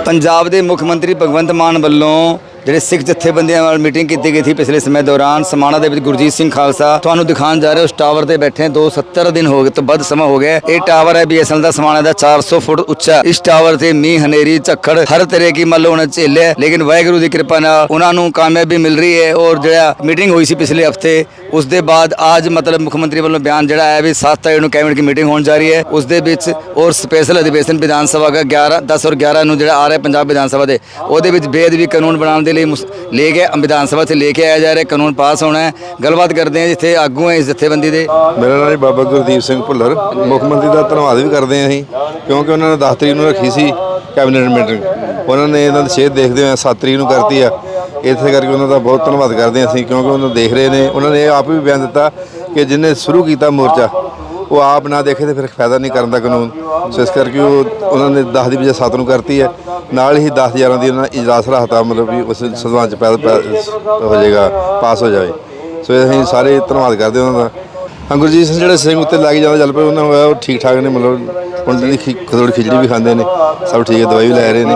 ਪੰਜਾਬ ਦੇ ਮੁੱਖ ਮੰਤਰੀ ਭਗਵੰਤ ਮਾਨ ਵੱਲੋਂ ਜਿਹੜੇ ਸਿੱਖ ਜਥੇਬੰਦੀਆਂ ਨਾਲ ਮੀਟਿੰਗ ਕੀਤੀ ਗਈ ਸੀ ਪਿਛਲੇ ਸਮੇਂ ਦੌਰਾਨ, ਸਮਾਣਾ ਦੇ ਵਿੱਚ ਗੁਰਜੀਤ ਸਿੰਘ ਖਾਲਸਾ ਤੁਹਾਨੂੰ ਦਿਖਾਉਣ ਜਾ ਰਹੇ ਉਸ ਟਾਵਰ ਤੇ ਬੈਠੇ 270 ਦਿਨ ਹੋ ਗਏ ਤੋਂ ਵੱਧ ਸਮਾਂ ਹੋ ਗਿਆ ਇਹ ਟਾਵਰ ਹੈ ਬੀਐਸਐਨਐਲ ਦਾ, ਸਮਾਣਾ ਦਾ 400 ਫੁੱਟ ਉੱਚਾ। ਇਸ ਟਾਵਰ ਤੇ ਮੀਂਹ, ਹਨੇਰੀ, ਝੱਖੜ, ਹਰ ਤਰ੍ਹਾਂ ਕੀ ਮੱਲ ਉਹਨਾਂ ਝੇਲਿਆ ਲੇਕਿਨ ਵਾਹਿਗੁਰੂ ਦੀ ਕਿਰਪਾ ਨਾਲ ਉਹਨਾਂ ਨੂੰ ਕਾਮਯਾਬੀ ਮਿਲ ਰਹੀ ਹੈ ਔਰ ਜਿਹੜਾ ਮੀਟਿੰਗ ਹੋਈ ਸੀ ਪਿਛਲੇ ਹਫ਼ਤੇ, ਉਸ ਦੇ ਬਾਅਦ ਅੱਜ ਮਤਲਬ ਮੁੱਖ ਮੰਤਰੀ ਵੱਲੋਂ ਬਿਆਨ ਜਿਹੜਾ ਆਇਆ ਵੀ 7 ਤਾਰੀਖ ਨੂੰ ਕੈਬਨਿਟ ਦੀ ਮੀਟਿੰਗ ਹੋਣ ਜਾ ਰਹੀ ਹੈ। ਉਸ ਦੇ ਵਿੱਚ ਔਰ ਸਪੈਸ਼ਲ ਅਧਿਵੇਸ਼ਨ ਵਿਧਾਨ ਸਭਾ ਦਾ 11 10 ਔਰ 11 ਨੂੰ ਜਿਹੜਾ ਆ ਰਿਹਾ ਪੰਜਾਬ ਵਿਧਾਨ ਸਭਾ ਦੇ, ਉਹਦੇ ਵਿੱਚ ਬੇਅਦਬੀ ਕਾਨੂੰਨ ਬਣਾਉਣ ਦੇ ਲਈ ਲੈ ਕੇ ਵਿਧਾਨ ਸਭਾ 'ਚ ਲੈ ਕੇ ਆਇਆ ਜਾ ਰਿਹਾ, ਕਾਨੂੰਨ ਪਾਸ ਹੋਣਾ ਹੈ। ਗੱਲਬਾਤ ਕਰਦੇ ਹਾਂ ਜਿੱਥੇ ਆਗੂ ਹੈ ਇਸ ਜਥੇਬੰਦੀ ਦੇ। ਮੇਰਾ ਨਾਮ ਜੀ ਬਾਬਾ ਗੁਰਦੀਪ ਸਿੰਘ ਭੁੱਲਰ। ਮੁੱਖ ਮੰਤਰੀ ਦਾ ਧੰਨਵਾਦ ਵੀ ਕਰਦੇ ਹਾਂ ਅਸੀਂ, ਕਿਉਂਕਿ ਉਹਨਾਂ ਨੇ 10 ਤਰੀਕ ਨੂੰ ਰੱਖੀ ਸੀ ਕੈਬਨਿਟ ਮੀਟਿੰਗ। ਉਹਨਾਂ ਨੇ ਇਹਨਾਂ ਦੀ ਸਿਹਤ ਦੇਖਦੇ ਹੋਏ 7 ਤਰੀਕ ਨੂੰ ਕਰਤੀ ਆ। ਇਸੇ ਕਰਕੇ ਉਹਨਾਂ ਦਾ ਬਹੁਤ ਧੰਨਵਾਦ ਕਰਦੇ ਹਾਂ ਅਸੀਂ, ਕਿਉਂਕਿ ਉਹਨਾਂ ਨੂੰ ਦੇਖ ਰਹੇ ਨੇ। ਉਹਨਾਂ ਨੇ ਇਹ ਆਪ ਵੀ ਬਿਆਨ ਦਿੱਤਾ ਕਿ ਜਿਹਨੇ ਸ਼ੁਰੂ ਕੀਤਾ ਮੋਰਚਾ ਉਹ ਆਪ ਨਾ ਦੇਖੇ ਤੇ ਫਿਰ ਫਾਇਦਾ ਨਹੀਂ ਕਰਨ ਦਾ ਕਾਨੂੰਨ। ਸੋ ਇਸ ਕਰਕੇ ਉਹ ਉਹਨਾਂ ਨੇ 10 ਦੀ ਵਜ੍ਹਾ 7 ਨੂੰ ਕਰਤੀ ਹੈ। ਨਾਲ ਹੀ 10 11 ਦੀ ਉਹਨਾਂ ਨੇ ਇਜਲਾਸ ਰੱਖਤਾ ਮਤਲਬ ਵੀ ਉਸ ਸੰਵਿਧਾਨ ਚ ਪੈਦਾ ਪੈ- ਹੋ ਜਾਏਗਾ, ਪਾਸ ਹੋ ਜਾਵੇ। ਸੋ ਅਸੀਂ ਸਾਰੇ ਧੰਨਵਾਦ ਕਰਦੇ ਉਹਨਾਂ ਦਾ। ਗੁਰਜੀਤ ਸਿੰਘ ਜਿਹੜੇ ਸਿੰਘ ਉੱਤੇ ਲੱਗ ਜਾਂਦਾ ਜਲ ਪਏ, ਉਹਨਾਂ ਹੋਇਆ ਉਹ ਠੀਕ ਠਾਕ ਨੇ, ਮਤਲਬ ਉਹਨਾਂ ਦੀ ਖੀ- ਖਿਚੜੀ ਵੀ ਖਾਂਦੇ ਨੇ, ਸਭ ਠੀਕ ਹੈ, ਦਵਾਈ ਵੀ ਲੈ ਰਹੇ ਨੇ।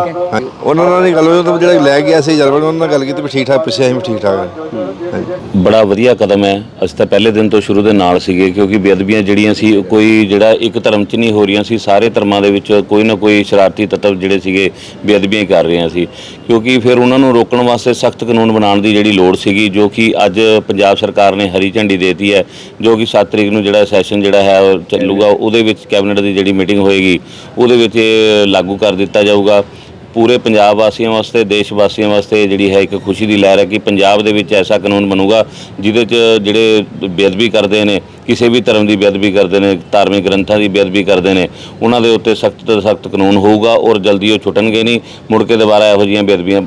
ਉਹਨਾਂ ਨਾਲ ਗੱਲ ਹੋਈ ਤਾਂ ਜਿਹੜਾ ਲੈ ਗਿਆ ਸੀ ਚੱਲ ਪਏ, ਉਹਨਾਂ ਨਾਲ ਗੱਲ ਕੀਤੀ ਵੀ ਠੀਕ ਠਾਕ ਪਿੱਛੇ ਅਸੀਂ ਵੀ ਠੀਕ ਠਾਕ ਬੜਾ ਵਧੀਆ ਕਦਮ ਹੈ। ਅਸੀਂ ਤਾਂ ਪਹਿਲੇ ਦਿਨ ਤੋਂ ਸ਼ੁਰੂ ਦੇ ਨਾਲ ਸੀਗੇ, ਕਿਉਂਕਿ ਬੇਅਦਬੀਆਂ ਜਿਹੜੀਆਂ ਸੀ ਕੋਈ ਜਿਹੜਾ ਇੱਕ ਧਰਮ 'ਚ ਨਹੀਂ ਹੋ ਰਹੀਆਂ ਸੀ, ਸਾਰੇ ਧਰਮਾਂ ਦੇ ਵਿੱਚ ਕੋਈ ਨਾ ਕੋਈ ਸ਼ਰਾਰਤੀ ਤੱਤਵ ਜਿਹੜੇ ਸੀਗੇ, ਬੇਅਦਬੀਆਂ ਹੀ ਕਰ ਰਹੀਆਂ ਸੀ। ਕਿਉਂਕਿ ਫਿਰ ਉਹਨਾਂ ਨੂੰ ਰੋਕਣ ਵਾਸਤੇ ਸਖਤ ਕਾਨੂੰਨ ਬਣਾਉਣ ਦੀ ਜਿਹੜੀ ਲੋੜ ਸੀਗੀ, ਜੋ ਕਿ ਅੱਜ ਪੰਜਾਬ ਸਰਕਾਰ ਨੇ ਹਰੀ ਝੰਡੀ ਦੇਤੀ ਹੈ, ਜੋ ਕਿ 7 ਤਰੀਕ ਨੂੰ ਜਿਹੜਾ ਸੈਸ਼ਨ ਜਿਹੜਾ ਹੈ ਉਹ ਚੱਲੂਗਾ ਉਹਦੇ ਵਿੱਚ ਕੈਬਨਿਟ ਦੀ ਜਿਹੜੀ ਮੀਟਿੰਗ ਹੋਏਗੀ ਉਹਦੇ ਵਿੱਚ ਇਹ ਲਾਗੂ ਕਰ ਦਿੱਤਾ ਜਾਊਗਾ। ਪੂਰੇ ਪੰਜਾਬ ਵਾਸੀਆਂ ਵਾਸਤੇ ਦੇਸ਼ ਵਾਸੀਆਂ ਵਾਸਤੇ ਜਿਹੜੀ ਹੈ ਇੱਕ ਖੁਸ਼ੀ ਦੀ ਲਹਿਰ ਹੈ ਕਿ ਪੰਜਾਬ ਦੇ ਵਿੱਚ ਐਸਾ ਕਾਨੂੰਨ ਬਣੂਗਾ ਜਿਹਦੇ 'ਚ ਜਿਹੜੇ ਬੇਅਦਬੀ ਕਰਦੇ ਨੇ ਕਿਸੇ ਵੀ ਧਰਮ ਦੀ ਬੇਅਦਬੀ ਕਰਦੇ ਨੇ ਧਾਰਮਿਕ ਗ੍ਰੰਥਾਂ ਦੀ ਬੇਅਦਬੀ ਕਰਦੇ ਨੇ ਉਹਨਾਂ ਦੇ ਉੱਤੇ ਸਖਤ ਤੋਂ ਸਖਤ ਕਾਨੂੰਨ ਹੋਊਗਾ ਔਰ ਜਲਦੀ ਉਹ ਛੁੱਟਣਗੇ ਨਹੀਂ ਮੁੜ ਕੇ ਦੁਬਾਰਾ ਇਹੋ ਜਿਹੀਆਂ ਬੇਅਦਬੀਆਂ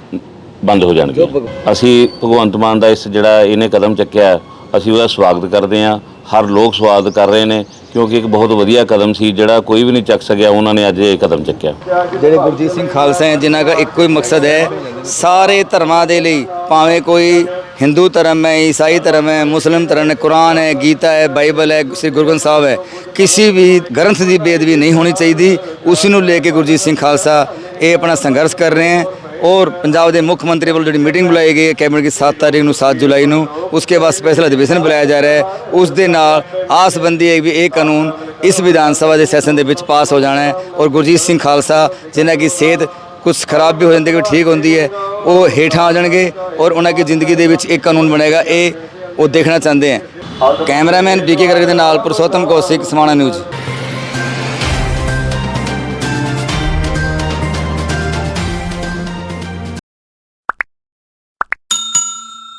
ਬੰਦ ਹੋ ਜਾਣਗੀਆਂ। ਅਸੀਂ ਭਗਵੰਤ ਮਾਨ ਦਾ ਇਸ ਜਿਹੜਾ ਇਹਨੇ ਕਦਮ ਚੱਕਿਆ ਅਸੀਂ ਉਹਦਾ ਸਵਾਗਤ ਕਰਦੇ ਹਾਂ। ਹਰ ਲੋਕ ਸਵਾਗਤ ਕਰ ਰਹੇ ਨੇ, ਕਿਉਂਕਿ ਇੱਕ ਬਹੁਤ ਵਧੀਆ ਕਦਮ ਸੀ, ਜਿਹੜਾ ਕੋਈ ਵੀ ਨਹੀਂ ਚੱਕ ਸਕਿਆ, ਉਹਨਾਂ ਨੇ ਅੱਜ ਇਹ ਕਦਮ ਚੱਕਿਆ। ਜਿਹੜੇ ਗੁਰਜੀਤ ਸਿੰਘ ਖਾਲਸਾ ਹੈ, ਜਿਨ੍ਹਾਂ ਦਾ ਇੱਕੋ ਹੀ ਮਕਸਦ ਹੈ, ਸਾਰੇ ਧਰਮਾਂ ਦੇ ਲਈ, ਭਾਵੇਂ ਕੋਈ ਹਿੰਦੂ ਧਰਮ ਹੈ, ਈਸਾਈ ਧਰਮ ਹੈ, ਮੁਸਲਿਮ ਧਰਮ ਹੈ, ਕੁਰਾਨ ਹੈ, ਗੀਤਾ ਹੈ, ਬਾਈਬਲ ਹੈ, ਸ੍ਰੀ ਗੁਰੂ ਗ੍ਰੰਥ ਸਾਹਿਬ ਹੈ, ਕਿਸੇ ਵੀ ਗ੍ਰੰਥ ਦੀ ਬੇਦਬੀ ਨਹੀਂ ਹੋਣੀ ਚਾਹੀਦੀ। ਉਸ ਨੂੰ ਲੈ ਕੇ ਗੁਰਜੀਤ ਸਿੰਘ ਖਾਲਸਾ ਇਹ ਆਪਣਾ ਸੰਘਰਸ਼ ਕਰ ਰਹੇ ਹਨ ਔਰ ਪੰਜਾਬ ਦੇ ਮੁੱਖ ਮੰਤਰੀ ਵੱਲੋਂ ਜਿਹੜੀ ਮੀਟਿੰਗ ਬੁਲਾਈ ਗਈ ਹੈ ਕੈਬਨਿਟ ਦੀ 7 ਤਾਰੀਖ ਨੂੰ 7 ਜੁਲਾਈ ਨੂੰ, ਉਸਕੇ ਬਾਅਦ ਸਪੈਸ਼ਲ ਅਧਿਵੇਸ਼ਨ ਬੁਲਾਇਆ ਜਾ ਰਿਹਾ ਹੈ। ਉਸ ਦੇ ਨਾਲ ਆਸ ਆਸਬੰਦੀ ਹੈ ਵੀ ਇਹ ਕਾਨੂੰਨ ਇਸ ਵਿਧਾਨ ਸਭਾ ਦੇ ਸੈਸ਼ਨ ਦੇ ਵਿੱਚ ਪਾਸ ਹੋ ਜਾਣਾ ਹੈ ਔਰ ਗੁਰਜੀਤ ਸਿੰਘ ਖਾਲਸਾ, ਜਿਨ੍ਹਾਂ ਦੀ ਸਿਹਤ ਕੁਝ ਖਰਾਬ ਵੀ ਹੋ ਜਾਂਦੀ ਹੈ ਠੀਕ ਹੁੰਦੀ ਹੈ, ਉਹ ਹੇਠਾਂ ਆ ਜਾਣਗੇ ਔਰ ਉਹਨਾਂ ਦੀ ਜ਼ਿੰਦਗੀ ਦੇ ਵਿੱਚ ਇੱਕ ਕਾਨੂੰਨ ਬਣੇਗਾ, ਇਹ ਉਹ ਦੇਖਣਾ ਚਾਹੁੰਦੇ ਹੈ। ਕੈਮਰਾਮੈਨ ਬੀਕੇ ਕਰਕੇ ਦੇ ਨਾਲ ਪੁਰਸ਼ੋਤਮ ਕੌਸ਼ਿਕ, ਸਮਾਣਾ ਨਿਊਜ਼।